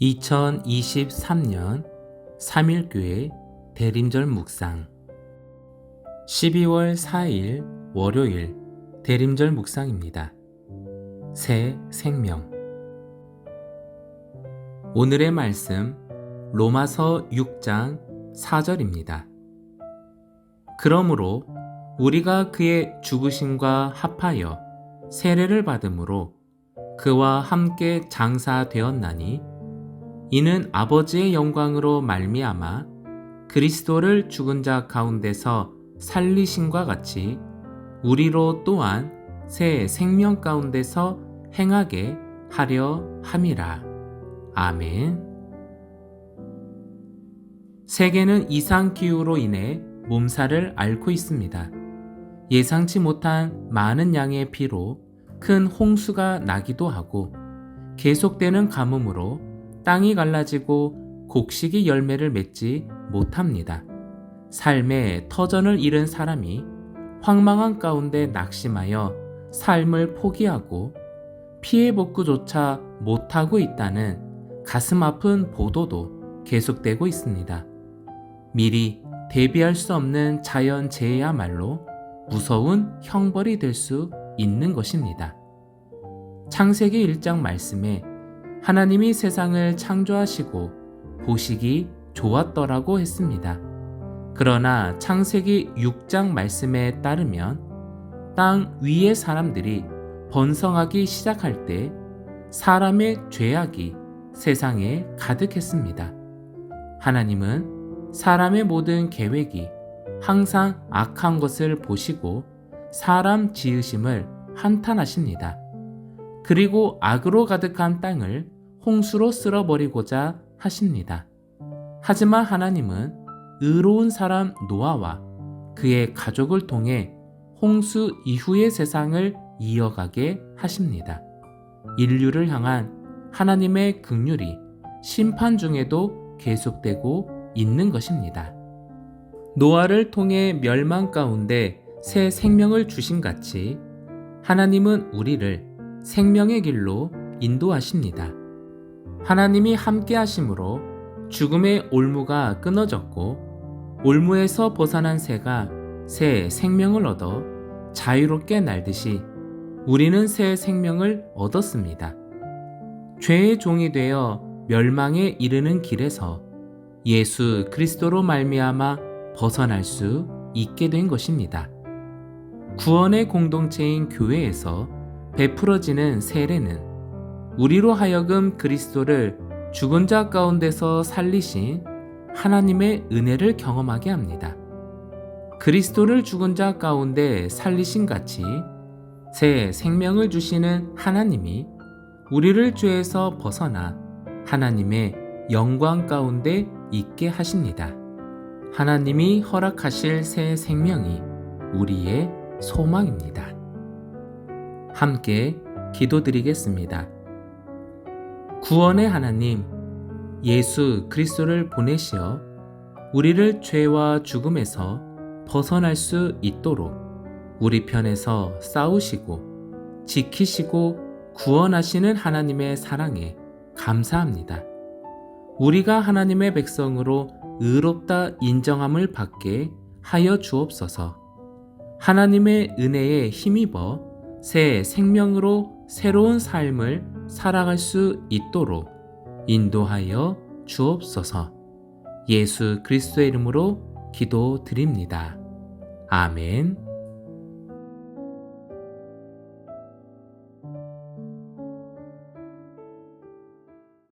2023년 3일교회 대림절 묵상 12월 4일 월요일 대림절 묵상입니다. 새 생명 오늘의 말씀 로마서 6장 4절입니다. 그러므로 우리가 그의 죽으심과 합하여 세례를 받음으로 그와 함께 장사되었나니 이는 아버지의 영광으로 말미암아 그리스도를 죽은 자 가운데서 살리신과 같이 우리로 또한 새 생명 가운데서 행하게 하려 함이라. 아멘. 세계는 이상 기후로 인해 몸살을 앓고 있습니다. 예상치 못한 많은 양의 비로 큰 홍수가 나기도 하고 계속되는 가뭄으로 땅이 갈라지고 곡식이 열매를 맺지 못합니다. 삶의 터전을 잃은 사람이 황망한 가운데 낙심하여 삶을 포기하고 피해 복구조차 못하고 있다는 가슴 아픈 보도도 계속되고 있습니다. 미리 대비할 수 없는 자연 재해야말로 무서운 형벌이 될 수 있는 것입니다. 창세기 1장 말씀에 하나님이 세상을 창조하시고 보시기 좋았더라고 했습니다. 그러나 창세기 6장 말씀에 따르면 땅 위의 사람들이 번성하기 시작할 때 사람의 죄악이 세상에 가득했습니다. 하나님은 사람의 모든 계획이 항상 악한 것을 보시고 사람 지으심을 한탄하십니다. 그리고 악으로 가득한 땅을 홍수로 쓸어버리고자 하십니다. 하지만 하나님은 의로운 사람 노아와 그의 가족을 통해 홍수 이후의 세상을 이어가게 하십니다. 인류를 향한 하나님의 극률이 심판 중에도 계속되고 있는 것입니다. 노아를 통해 멸망 가운데 새 생명을 주신 같이 하나님은 우리를 생명의 길로 인도하십니다. 하나님이 함께 하심으로 죽음의 올무가 끊어졌고 올무에서 벗어난 새가 새 생명을 얻어 자유롭게 날듯이 우리는 새 생명을 얻었습니다. 죄의 종이 되어 멸망에 이르는 길에서 예수 그리스도로 말미암아 벗어날 수 있게 된 것입니다. 구원의 공동체인 교회에서 베풀어지는 세례는 우리로 하여금 그리스도를 죽은 자 가운데서 살리신 하나님의 은혜를 경험하게 합니다. 그리스도를 죽은 자 가운데 살리신 같이 새 생명을 주시는 하나님이 우리를 죄에서 벗어나 하나님의 영광 가운데 있게 하십니다. 하나님이 허락하실 새 생명이 우리의 소망입니다. 함께 기도드리겠습니다. 구원의 하나님, 예수 그리스도를 보내시어 우리를 죄와 죽음에서 벗어날 수 있도록 우리 편에서 싸우시고 지키시고 구원하시는 하나님의 사랑에 감사합니다. 우리가 하나님의 백성으로 의롭다 인정함을 받게 하여 주옵소서. 하나님의 은혜에 힘입어 새 생명으로 새로운 삶을 살아갈 수 있도록 인도하여 주옵소서. 예수 그리스도의 이름으로 기도드립니다. 아멘.